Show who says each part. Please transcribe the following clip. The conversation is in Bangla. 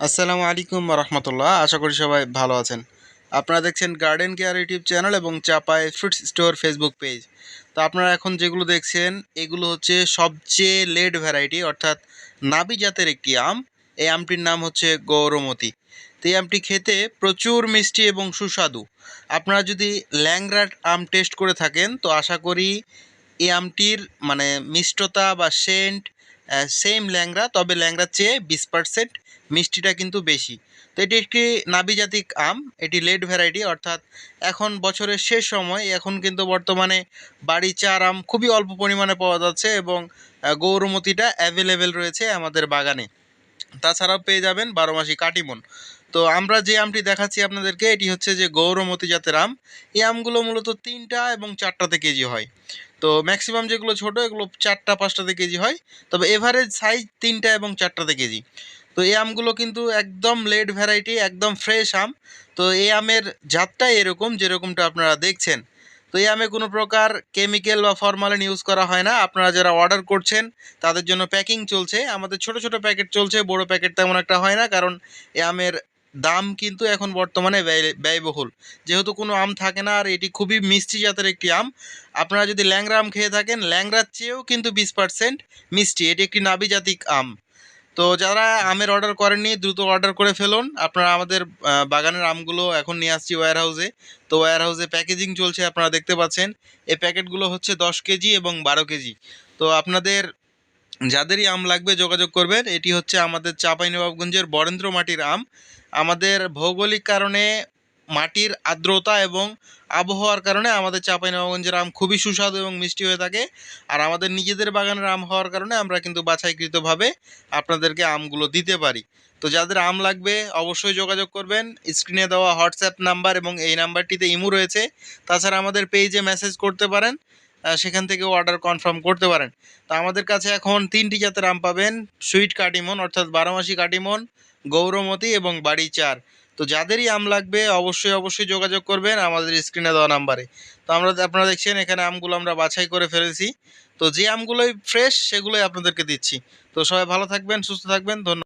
Speaker 1: আসসালামু আলাইকুম রহমতুল্লাহ আশা করি সবাই ভালো আছেন। আপনারা দেখছেন গার্ডেন কেয়ার ইউটিউব চ্যানেল এবং চাপায় ফ্রুটস স্টোর ফেসবুক পেজ তো আপনারা এখন যেগুলো দেখছেন, এগুলো হচ্ছে সবচেয়ে লেট ভ্যারাইটি অর্থাৎ নাবি জাতের একটি আম। এই আমটির নাম হচ্ছে গৌরমতি। তো এই আমটি খেতে প্রচুর মিষ্টি এবং সুস্বাদু। আপনারা যদি ল্যাংরাট আম টেস্ট করে থাকেন, তো আশা করি এই আমটির মানে মিষ্টতা বা সেন্ট সেম ল্যাংরা তবে ল্যাংরার চেয়ে বিশ পার্সেন্ট মিষ্টিটা কিন্তু বেশি। তো এটি একটি নাবিজাতিক আম, এটি লেট ভ্যারাইটি অর্থাৎ এখন বছরের শেষ সময়, এখন কিন্তু বর্তমানে বাড়ি চার আম খুবই অল্প পরিমাণে পাওয়া যাচ্ছে এবং গৌরমতিটা অ্যাভেলেবেল রয়েছে আমাদের বাগানে। তাছাড়াও পেয়ে যাবেন বারো মাসি কাটিমন। তো আমরা যে আমটি দেখাচ্ছি আপনাদেরকে, এটি হচ্ছে যে গৌরমতি জাতের আম। এই আমগুলো মূলত তিনটা এবং চারটাতে কেজি হয়। তো ম্যাক্সিমাম যেগুলো ছোট, এগুলো চারটা, পাঁচটাতে কেজি হয়। তবে এভারেজ সাইজ তিনটা এবং চারটাতে কেজি। তো এই আমগুলো কিন্তু একদম লেট ভ্যারাইটি একদম ফ্রেশ আম। তো এই আমের জাতটাই এরকম যেরকমটা আপনারা দেখছেন। তো এই আমে কোনো প্রকার কেমিক্যাল বা ফরমালিন ইউজ করা হয় না। আপনারা যারা অর্ডার করছেন, তাদের জন্য প্যাকিং চলছে। আমাদের ছোট ছোট প্যাকেট চলছে, বড় প্যাকেট তেমন একটা হয় না। কারণ এই আমের দাম কিন্তু এখন বর্তমানে ব্যয়, ব্যয়বহুল। যেহেতু কোনো আম থাকে না, আর এটি খুবই মিষ্টি জাতের একটি আম। আপনারা যদি ল্যাংরা আম খেয়ে থাকেন ল্যাংরার চেয়েও কিন্তু বিশ পার্সেন্ট মিষ্টি। এটি একটি নাবিজাতিক আম। তো যারা আমের অর্ডার করেননি, দ্রুত অর্ডার করে ফেলুন। আপনারা আমাদের বাগানের আমগুলো এখন নিয়ে আসছি ওয়্যার হাউসে তো ওয়্যার হাউসে প্যাকেজিং চলছে, আপনারা দেখতে পাচ্ছেন। এই প্যাকেটগুলো হচ্ছে দশ কেজি এবং বারো কেজি। তো আপনাদের যাদেরই আম লাগবে যোগাযোগ করবেন, এটি হচ্ছে আমাদের চাঁপাইনবাবগঞ্জের বরেন্দ্র মাটির আম। আমাদের ভৌগোলিক কারণে মাটির আর্দ্রতা এবং আবহাওয়ার কারণে আমাদের চাঁপাইনবাবগঞ্জের আম খুবই সুস্বাদু এবং মিষ্টি হয়ে থাকে। আর আমাদের নিজেদের বাগানের আম হওয়ার কারণে আমরা কিন্তু বাছাইকৃতভাবে আপনাদেরকে আমগুলো দিতে পারি। তো যাদের আম লাগবে অবশ্যই যোগাযোগ করবেন। স্ক্রিনে দেওয়া হোয়াটসঅ্যাপ নাম্বার এবং এই নাম্বারটিতে ইমু রয়েছে। তাছাড়া আমাদের পেজে মেসেজ করতে পারেন। সেখান থেকেও অর্ডার কনফার্ম করতে পারেন। তো আমাদের কাছে এখন তিনটি জাতের আম পাবেন, সুইট কাটিমন, অর্থাৎ বারোমাসি কাটিমন, গৌরমতি এবং বাড়ি চার তো যাদেরই আম লাগবে, অবশ্যই অবশ্যই যোগাযোগ করবেন আমাদের স্ক্রিনে দেওয়া নাম্বারে তো আমরা, আপনারা দেখছেন, এখানে আমগুলো আমরা বাছাই করে ফেলেছি। তো যে আমগুলোই ফ্রেশ সেগুলোই আপনাদেরকে দিচ্ছি। তো সবাই ভালো থাকবেন, সুস্থ থাকবেন, ধন্যবাদ।